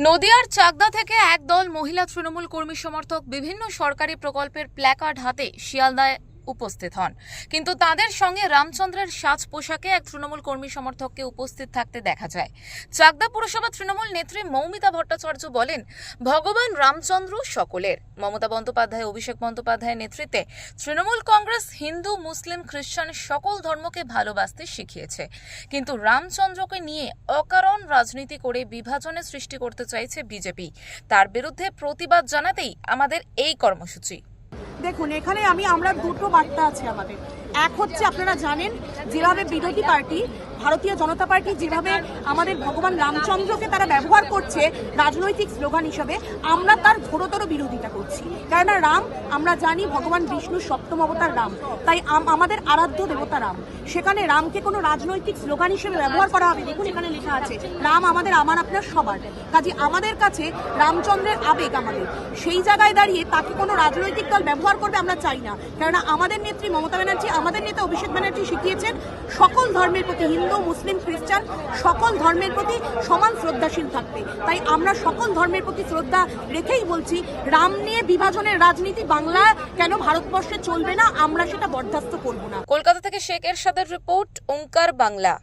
নদিয়ার চাকদা থেকে একদল মহিলা তৃণমূল কর্মী সমর্থক বিভিন্ন সরকারি প্রকল্পের প্ল্যাকার্ড হাতে শিয়ালদায় উপস্থিত হন। কিন্তু তাদের সঙ্গে রামচন্দ্রের সাজ পোশাকে এক তৃণমূল কর্মী সমর্থককে উপস্থিত থাকতে দেখা যায়। চাকদা পুরসভা তৃণমূল নেত্রী মৌমিতা ভট্টাচার্য বলেন, ভগবান রামচন্দ্র সকলের। মমতা বন্দ্যোপাধ্যায়, অভিষেক বন্দ্যোপাধ্যায়ের নেতৃত্বে তৃণমূল কংগ্রেস হিন্দু, মুসলিম, খ্রিস্টান সকল ধর্মকে ভালোবাসতে শিখিয়েছে। কিন্তু রামচন্দ্রকে নিয়ে অকারণ রাজনীতি করে বিভাজনের সৃষ্টি করতে চাইছে বিজেপি। তার বিরুদ্ধে প্রতিবাদ জানাতেই আমাদের এই কর্মসূচি। দেখুন এখানে আমি আমরা দুটো বার্তা আছে আমাদের। এক হচ্ছে আপনারা জানেন, যেভাবে বিরোধী পার্টি, ভারতীয় জনতা পার্টি যেভাবে আমাদের ভগবান রামচন্দ্রকে তারা ব্যবহার করছে রাজনৈতিক স্লোগান হিসাবে, আমরা তার ঘোরতর বিরোধিতা করছি। কেননা রাম, আমরা জানি ভগবান বিষ্ণুর সপ্তম অবতার রাম। তাই আম- আমাদের আরাধ্য দেবতা রাম। সেখানে রামকে কোনো রাজনৈতিক স্লোগান হিসেবে ব্যবহার করা হবে, দেখুন এখানে লেখা আছে, রাম আমাদের, আমার আপনার সবার। কাজে আমাদের কাছে রামচন্দ্রের আবেগ আমাদের। সেই জায়গায় দাঁড়িয়ে তাকে কোনো রাজনৈতিক দল ব্যবহার করবে আমরা চাই না। কেননা আমাদের নেত্রী মমতা ব্যানার্জি আমাদের নেতা অভিষেক ব্যানার্জি শিখিয়েছেন, সকল ধর্মের প্রতি হিন্দু, মুসলিম, খ্রিস্টান, সকল ধর্মের প্রতি সমান শ্রদ্ধাশীল থাকতে তাই আমরা সকল ধর্মের প্রতি শ্রদ্ধা রেখেই বলছি, রাম নিয়ে বিভাজনের রাজনীতি বাংলা কেন ভারতবর্ষে চলবে না, আমরা সেটা বরদাস্ত করব না। কলকাতা থেকে শেখ এরশাদের রিপোর্ট, ওঙ্কার বাংলা।